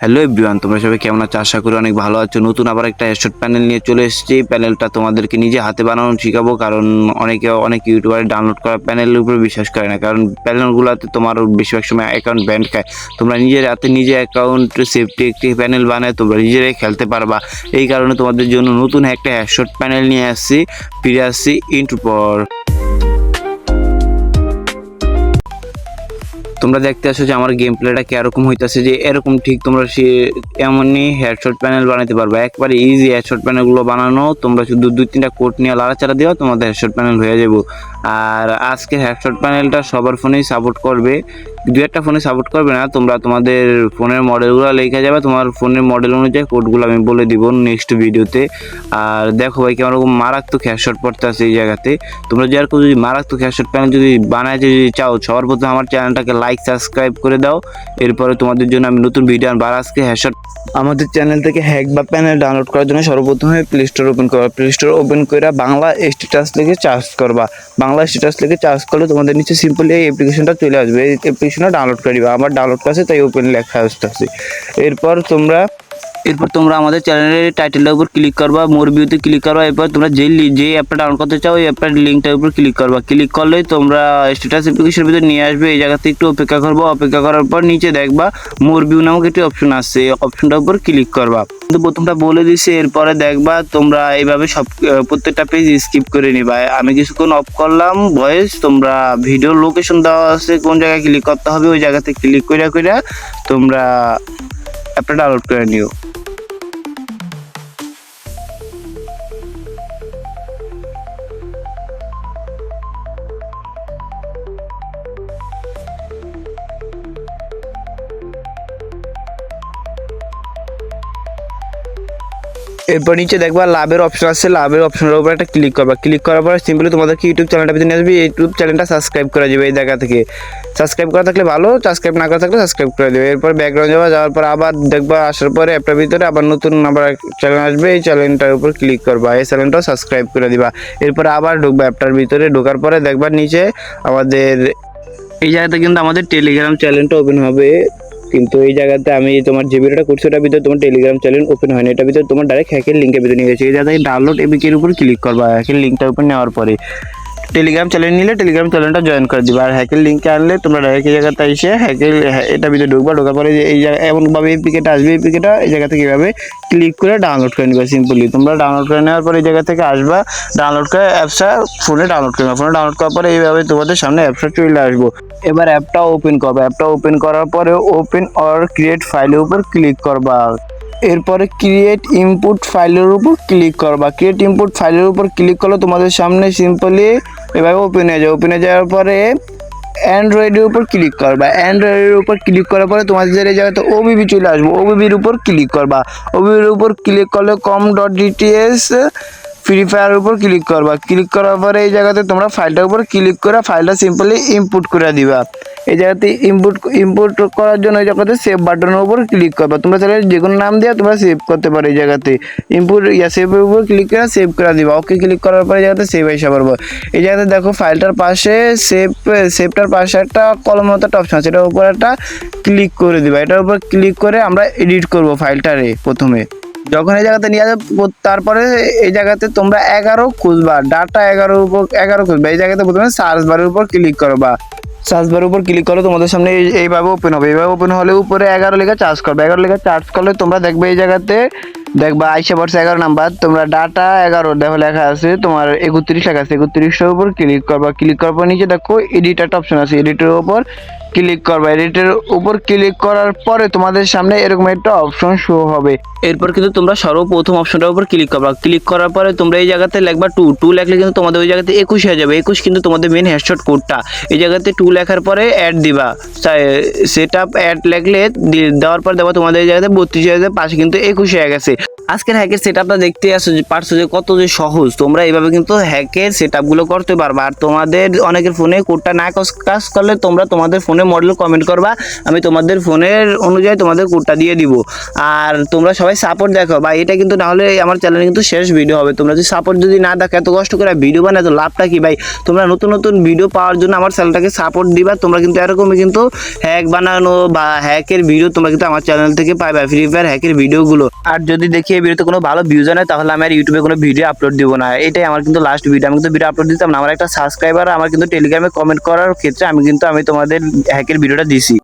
Hello everyone তোমরা সবাই কেমন আছো? আশা করি অনেক ভালো আছো। নতুন আবার একটা হেডশট প্যানেল নিয়ে চলে এসেছি। প্যানেলটা তোমাদেরকে নিজে হাতে বানানো শিখাবো, কারণ অনেকে, অনেক ইউটিউবারে ডাউনলোড করা প্যানেলের উপরে বিশ্বাস করে না। কারণ প্যানেলগুলোতে তোমার বেশিরভাগ সময় অ্যাকাউন্ট ব্যান্ড খায়। তোমরা নিজের হাতে নিজে অ্যাকাউন্ট সেফটি একটি প্যানেল বানায়, তোমরা নিজেরাই খেলতে পারবা। এই কারণে তোমাদের জন্য নতুন একটা হেডশট প্যানেল নিয়ে আসছি। ফিরে আসছি ইন্টু তোমরা দেখতে আসো যে আমার গেম প্লেটা কীরকম হইতেছে যে এরকম ঠিক তোমরা সে এমনই হেডশট প্যানেল বানাতে পারবে। একবারে ইজি হেডশট প্যানেলগুলো বানানো, তোমরা শুধু দুই তিনটা কোট নিয়ে লাড়াচাড়া দিও, তোমাদের হেডশট প্যানেল হয়ে যাব আর আজকে হেডশট প্যানেলটা সবার ফোনেই সাপোর্ট করবে। দু একটা ফোনে সাপোর্ট করবে না, তোমরা তোমাদের ফোনের মডেলগুলো লেখা যাবে, তোমার ফোনের মডেল অনুযায়ী কোডগুলো আমি বলে দিব নেক্সট ভিডিওতে আর দেখো ভাই, কেমন রকম মারাত্মক হেডশট পড়তে আছে এই জায়গাতে। তোমরা যেরকম যদি মারাত্মক হেডশট প্যানেল যদি বানাইতে যদি চাও সবার প্রথমে আমার চ্যানেলটাকে লাইক সাবস্ক্রাইব করে দাও। এরপরে তোমাদের জন্য আমি নতুন ভিডিও আনবার আজকে হেডশট আমাদের চ্যানেল থেকে হ্যাক বা প্যানেল ডাউনলোড করার জন্য সর্বপ্রথমে প্লে স্টোর ওপেন করবা। প্লে স্টোর ওপেন করে বাংলা স্ট্যাটাস লিখে চার্জ করবা। বাংলা স্ট্যাটাস লিখে চার্জ করলে তোমাদের নিচে সিম্পলি এই অ্যাপ্লিকেশনটা চলে আসবে। এই অ্যাপ্লিকেশনটা ডাউনলোড করে দিবা আমার ডাউনলোড করছে তাই ওপেন লেখা আসতেছে। এরপর তোমরা এরপর তোমরা আমাদের চ্যানেলের টাইটেলের উপর ক্লিক করবা মোর ভিউতে ক্লিক করবা, এরপর তোমরা যে যে অ্যাপটা ডাউনলোড করতে চাও, ওই অ্যাপটার লিঙ্কটার উপর ক্লিক করবা। ক্লিক করলেই তোমরা স্ট্যাটাস অ্যাপ্লিকেশনের ভিতরে নিয়ে আসবে, এই জায়গাতে একটু অপেক্ষা করব, অপেক্ষা করার পর নিচে দেখবা মোর ভিউ নামক একটি অপশন আসছে, এই অপশনটার উপর ক্লিক করবা। কিন্তু প্রথমটা বলে দিছি, এরপরে দেখবা তোমরা এইভাবে সব প্রত্যেকটা পেজ স্কিপ করে নিবা। আমি কিছুক্ষণ অফ করলাম ভয়েস তোমরা ভিডিও লোকেশন দেওয়া আছে, কোন জায়গায় ক্লিক করতে হবে, ওই জায়গাতে ক্লিক করে করে তোমরা অ্যাপটা ডাউনলোড করে নিও। এরপর নিচে দেখবা লাভের অপশন আছে, লাভের অপশনের উপর একটা ক্লিক করবা। ক্লিক করার পর সিম্পলি তোমাদেরকে ইউটিউব চ্যানেলটা ভিতরে নিয়ে আসবে। ইউটিউব চ্যানেলটা সাবস্ক্রাইব করা যাবে এই জায়গা থেকে। সাবস্ক্রাইব করা থাকলে ভালো সাবস্ক্রাইব না করা থাকলে সাবস্ক্রাইব করে দেবে। এরপর ব্যাকগ্রাউন্ড যাওয়া, যাওয়ার পর আবার দেখবা, আসার পরে অ্যাপটার ভিতরে আবার নতুন আবার চ্যানেল আসবে। এই চ্যানেলটার উপর ক্লিক করবা। এই চ্যানেলটাও সাবস্ক্রাইব করে দিবা। এরপর আবার ঢুকবা অ্যাপটার ভিতরে। ঢোকার পরে দেখবা নিচে আমাদের এই জায়গাতে কিন্তু আমাদের টেলিগ্রাম চ্যানেলটা ওপেন হবে। কিন্তু এই জায়গাতে আমি তোমার যে ভিডিওটা করছি, ওটার ভিতরে তোমার টেলিগ্রাম চ্যানেল ওপেন হয়নি। এটার ভিতরে তোমার ডাইরেক্ট হ্যাকের লিঙ্কের ভিতরে নিয়ে গেছে। এই জায়গায় ডাউনলোড এবিকের উপর ক্লিক করবা। হ্যাকের লিঙ্কটার উপর নেওয়ার পরে টেলিগ্রাম চ্যানেল নিলে টেলিগ্রাম চ্যানেলটা জয়েন করে দিবা। আর হ্যাকের লিঙ্কে আনলে তোমরা ডাইরেক্ট এই জায়গাতে এসে হ্যাকের এটা ভিতরে ঢুকবা, ঢোকার পরে যে এই জায়গায় এমনভাবে এই পিকেটা আসবে, এই পিকেটা এই জায়গা থেকে এভাবে ক্লিক করে ডাউনলোড করে নিবা সিম্পলি তোমরা ডাউনলোড করে নেওয়ার পরে এই জায়গা থেকে আসবা ডাউনলোড করে অ্যাপসটা ফোনে ডাউনলোড করে ফোনে ডাউনলোড করার পরে এইভাবে তোমাদের সামনে অ্যাপসটা চলে আসব। এবার অ্যাপটা ওপেন করবা। অ্যাপটা ওপেন করার পরে ওপেন অর ক্রিয়েট ফাইলের উপর ক্লিক করবা। এরপরে ক্রিয়েট ইনপুট ফাইলের উপর ক্লিক করবা। ক্রিয়েট ইনপুট ফাইলের উপর ক্লিক করলে তোমাদের সামনে সিম্পলি এভাবে ওপেন হয়ে যায়। ওপেন হয়ে যাওয়ার পরে অ্যান্ড্রয়েডের উপর ক্লিক করবা অ্যান্ড্রয়েডের উপর ক্লিক করার পরে তোমাদের এই জায়গাতে ওবিবি চলে আসব ওবিবির উপর ক্লিক করবা ওবিবির উপর ক্লিক করলে কম ডট ডিটিএস ফ্রি ফায়ারের উপর ক্লিক করবা ক্লিক করার পরে এই জায়গাতে তোমরা ফাইলটার উপর ক্লিক করে ফাইলটা সিম্পলি ইনপুট করে দিবা। এই জায়গাতে ইনপুট ইনপুট করার জন্য এই জায়গাতে সেভ বাটনের উপর ক্লিক করবে। তোমরা চাইলে যে কোনো নাম দিয়ে তোমরা সেভ করতে পারো এই জায়গাতে। ইনপুট ইয়া সেভের উপর ক্লিক করে সেভ করে দিবা। ওকে ক্লিক করার পরে এই জায়গাতে সেভ এসে পারব এই জায়গাতে দেখো ফাইলটার পাশে সেভ সেভটার পাশে একটা কলম মতো একটা অপশন আছে। এটার উপর একটা ক্লিক করে দিবা। এটার উপর ক্লিক করে আমরা এডিট করব ফাইলটারে প্রথমে। যখন এই জায়গাতে নিয়ে যাবে তারপরে এই জায়গাতে তোমরা এগারো খুঁজবা ডাটা এগারো উপর, এগারো খুঁজবা এই জায়গাতে প্রথমে সার্চ বারের উপর ক্লিক করবা। সার্চ বারের উপর ক্লিক করলে তোমাদের সামনে এই- এইভাবে ওপেন হবে। এইভাবে ওপেন হলে উপরে এগারো লেখা চার্জ করবে। এগারো লেখা চার্জ করলে তোমরা দেখবে এই জায়গাতে দেখবা, আইসে পড়ছে এগারো নাম্বার, তোমরা ডাটা এগারো দেখো লেখা আছে, তোমার একত্রিশ লেখা আছে, একত্রিশের উপর ক্লিক করবা ক্লিক করার পর নিচে দেখো এডিট একটা অপশন আছে এডিটের উপর ক্লিক করবা এডিটের উপর ক্লিক করার পরে তোমাদের সামনে এরকম একটা অপশন শো হবে। এরপর কিন্তু তোমরা সর্বপ্রথম অপশনটার উপর ক্লিক করবা। ক্লিক করার পরে তোমরা এই জায়গাতে লিখবা টু টু লেখলে কিন্তু তোমাদের ওই জায়গাতে একুশ হয়ে যাবে। একুশ কিন্তু তোমাদের মেন হেডশট কোডটা এই জায়গাতে টু লেখার পরে অ্যাড দিবা। সেট আপ অ্যাড লেখলে দেওয়ার পর দেখো তোমাদের এই জায়গাতে বত্রিশ হয়ে যাবে, পাশে কিন্তু একুশ হয়ে গেছে। আজকের হ্যাকের সেট আপটা দেখতে আসো যে, পারছ যে কত যে সহজ। তোমরা এইভাবে কিন্তু হ্যাকের সেট আপগুলো করতে পারবা। আর তোমাদের অনেকের ফোনে কোডটা না কাজ করলে তোমরা তোমাদের ফোনে মডেল কমেন্ট করবা। আমি তোমাদের ফোনের অনুযায়ী তোমাদের কোডটা দিয়ে দিব। আর তোমরা সবাই সাপোর্ট দেখো। বা এটা কিন্তু না হলে আমার চ্যানেলে কিন্তু শেষ ভিডিও হবে। তোমরা যদি সাপোর্ট যদি না দেখো, এত কষ্ট করে ভিডিও বানায়, তো লাভটা কি ভাই? তোমরা নতুন নতুন ভিডিও পাওয়ার জন্য আমার চ্যানেলটাকে সাপোর্ট দিবা। তোমরা কিন্তু এরকমই কিন্তু হ্যাক বানানো বা হ্যাকের ভিডিও তোমরা কিন্তু আমার চ্যানেল থেকে পাইবা ফ্রি ফায়ার হ্যাকের ভিডিওগুলো আর যদি দেখি এই ভিডিওতে কোনো ভালো ভিউজ হয় তাহলে আমি আর ইউটিউবে কোনো ভিডিও আপলোড দিব না। এটাই আমার কিন্তু লাস্ট ভিডিও আমি কিন্তু ভিডিও আপলোড দিতাম না। আমার একটা সাবস্ক্রাইবার আমার কিন্তু টেলিগ্রামে কমেন্ট করার ক্ষেত্রে আমি কিন্তু, আমি তোমাদের হ্যাকের ভিডিওটা দিছি।